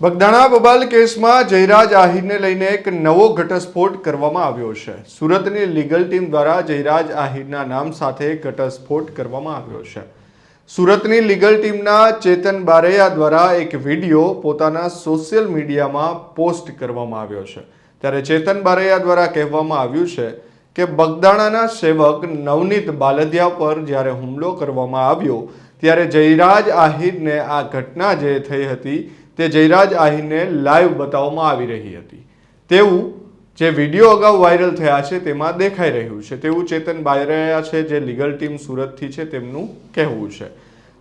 બગદાણા બબાલ કેસમાં જયરાજ આહિરને લઈને એક નવો ઘટસ્ફોટ કરવામાં આવ્યો છે. સુરતની લીગલ ટીમ દ્વારા જયરાજ આહિરના નામ સાથે ઘટસ્ફોટ કરવામાં આવ્યો છે. સુરતની લીગલ ટીમના ચેતન બારૈયા દ્વારા એક વીડિયો પોતાના સોશિયલ મીડિયામાં પોસ્ટ કરવામાં આવ્યો છે. ત્યારે ચેતન બારૈયા દ્વારા કહેવામાં આવ્યું છે કે બગદાણાના સેવક નવનીત બાલદિયા પર જ્યારે હુમલો કરવામાં આવ્યો ત્યારે જયરાજ આહિરને આ ઘટના જે થઈ હતી તે જયરાજ આહિરને લાઈવ બતાવવામાં આવી રહી હતી. તેવું જે વીડિયો અગાઉ વાયરલ થયા છે તેમાં દેખાઈ રહ્યું છે. તેવું ચેતન બાયરાયા છે જે લીગલ ટીમ સુરતથી છે તેમનું કહેવું છે.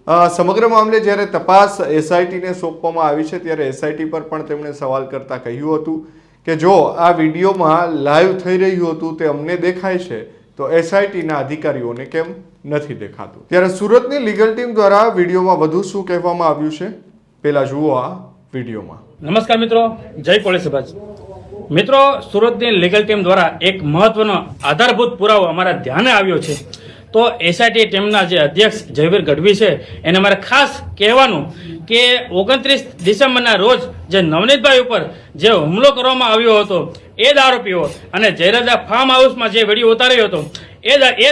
સમગ્ર મામલે જ્યારે તપાસ એસઆઈટીને સોંપવામાં આવી છે ત્યારે એસઆઈટી પર પણ તેમણે સવાલ કરતા કહ્યું હતું કે જો આ વિડીયોમાં લાઈવ થઈ રહ્યું હતું તે અમને દેખાય છે તો એસઆઈટીના અધિકારીઓને કેમ નથી દેખાતું? ત્યારે સુરતની લીગલ ટીમ દ્વારા વિડીયોમાં વધુ શું કહેવામાં આવ્યું છે? પેલા જુઓ આ વિડીયોમાં. નમસ્કાર મિત્રો, જય કોળી મિત્રો, સુરતની લીગલ ટીમ દ્વારા એક મહત્વનો આધારભૂત પુરાવો અમારા ધ્યાને આવ્યો છે. તો એસઆઈટી ટીમના જે અધ્યક્ષ જયવીર ગઢવી છે, એને મારે ખાસ કહેવાનું કે ઓગણત્રીસ ડિસેમ્બરના રોજ જે નવનીતભાઈ ઉપર જે હુમલો કરવામાં આવ્યો હતો, એ જ આરોપીઓ અને જયરાજા ફાર્મ હાઉસમાં જે વીડિયો ઉતાર્યો હતો, એ એ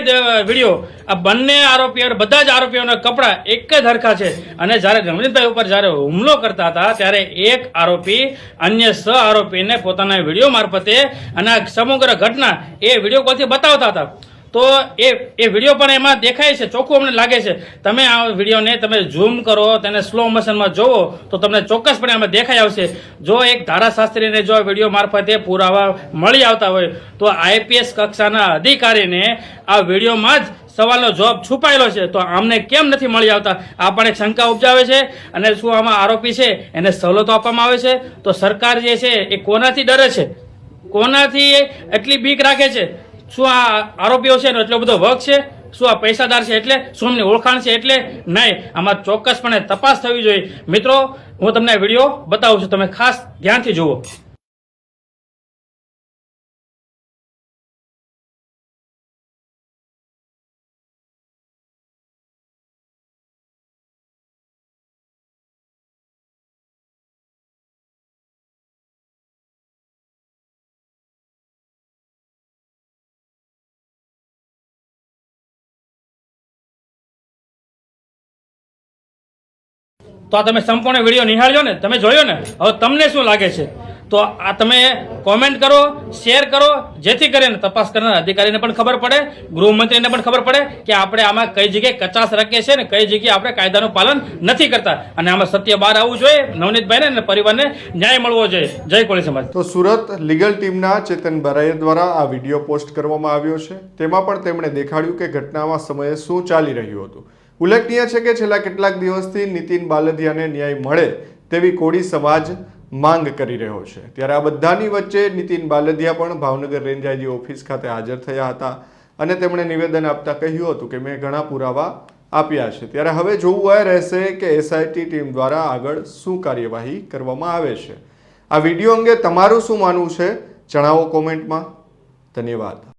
વીડિયો આ બંને આરોપીઓ, બધા જ આરોપીઓના કપડાં એક જ હરખા છે. અને જ્યારે રમણીતભાઈ ઉપર જ્યારે હુમલો કરતા હતા, ત્યારે એક આરોપી અન્ય સ આરોપીને પોતાના વીડિયો મારફતે અને સમગ્ર ઘટના એ વીડિયો કોલથી બતાવતા હતા. તો એ એ વીડિયો પણ એમાં દેખાય છે, ચોખ્ખું અમને લાગે છે. તમે આ વિડીયોને તમે ઝૂમ કરો, તેને સ્લો મોશનમાં જોવો, તો તમને ચોક્કસપણે આમાં દેખાઈ આવશે. જો એક ધારાશાસ્ત્રીને જો વીડિયો મારફતે પુરાવા મળી આવતા હોય, તો આઈપીએસ કક્ષાના અધિકારીને આ વિડીયોમાં જ સવાલનો જવાબ છુપાયેલો છે. તો આમને કેમ નથી મળી આવતા? આ પણ એક શંકા ઉપજાવે છે. અને શું આમાં આરોપી છે? એને સવલતો આપવામાં આવે છે. તો સરકાર જે છે, એ કોનાથી ડરે છે? કોનાથી એટલી બીક રાખે છે? શું આ આરોપીઓ છે એનો એટલો બધો વર્ગ છે? શું આ પૈસાદાર છે એટલે? શું એમની ઓળખાણ છે એટલે? નહીં, આમાં ચોક્કસપણે તપાસ થવી જોઈએ. મિત્રો, હું તમને વીડિયો બતાવું છું. તમે ખાસ ધ્યાનથી જુઓ. તો આ તમે સંપૂર્ણ વીડિયો નિહાળ્યો ને, તમે જોયો ને? હવે તમને શું લાગે છે? તો આ તમે કોમેન્ટ કરો શેર કરો, જેથી કરીને તપાસ કરનાર અધિકારીને પણ ખબર પડે, ગૃહમંત્રીને પણ ખબર પડે કે આપણે આમાં કઈ જગ્યાએ કચાશ રાખીએ છીએ ને કઈ જગ્યાએ આપણે કાયદાનું પાલન નથી કરતા. અને આમાં સત્ય બહાર આવવું જોઈએ, નવનીતભાઈને અને પરિવારને ન્યાય મળવો જોઈએ. જય કોળી સમાજ. તો સુરત લીગલ ટીમના ચેતન બરાઈ દ્વારા આ વીડિયો પોસ્ટ કરવામાં આવ્યો છે. તેમાં પણ તેમણે દેખાડ્યું કે ઘટનામાં સમયે શું ચાલી રહ્યું હતું. ઉલ્લેખનીય છે કે છેલ્લા કેટલાક દિવસથી નીતિન બાલદિયાને ન્યાય મળે તેવી કોળી સમાજ માંગ કરી રહ્યો છે. ત્યારે આ બધાની વચ્ચે નીતિન બાલદિયા પણ ભાવનગર રેન્જ આઈજી ઓફિસ ખાતે હાજર થયા હતા અને તેમણે નિવેદન આપતા કહ્યું હતું કે મેં ઘણા પુરાવા આપ્યા છે. ત્યારે હવે જોવું એ રહેશે કે એસઆઈટી ટીમ દ્વારા આગળ શું કાર્યવાહી કરવામાં આવે છે. આ વીડિયો અંગે તમારું શું માનવું છે? જણાવો કોમેન્ટમાં. ધન્યવાદ.